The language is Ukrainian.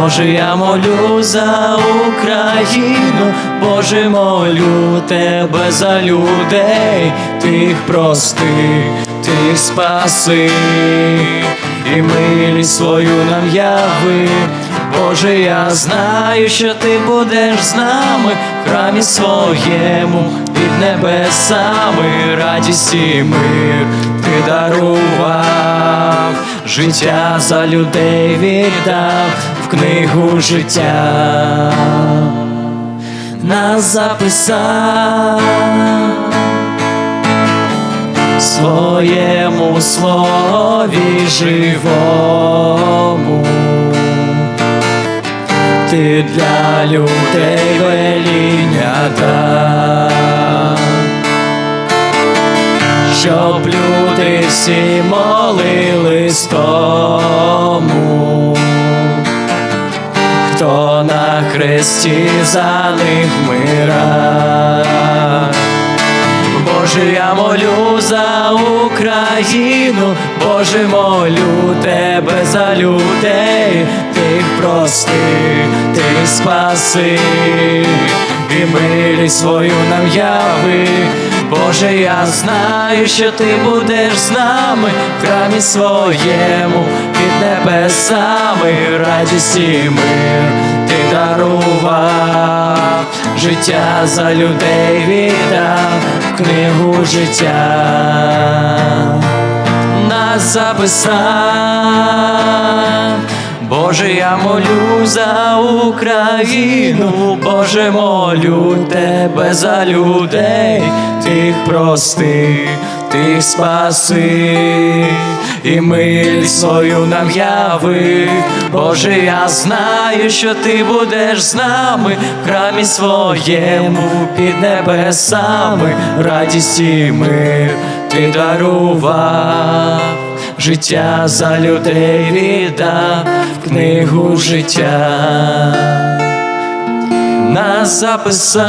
Боже, я молю за Україну, Боже, молю тебе за людей, тих прости, тих спаси, і милість свою нам яви. Боже, я знаю, що ти будеш з нами в храмі своєму під небесами, радість і мир ти дарував, життя за людей віддав книгу життя, нас записав своєму слові живому. Ти для людей веління дав, щоб люди всі молились тому, хресті за них вмирав. Боже, я молю за Україну, Боже, молю тебе за людей, тих прости, тих спаси, і милість свою нам яви. Боже, я знаю, що ти будеш з нами в храмі своєму під небесами, радість і мир ти дарував, життя за людей віддав книгу життя, нас записав. Боже, я молю за Україну, Боже, молю тебе за людей, тих прости, тих спаси, і милість свою нам яви. Боже, я знаю, що ти будеш з нами. В храмі своєму під небесами, радість і мир ти дарував. Життя за людей віддав книгу життя, нас записав.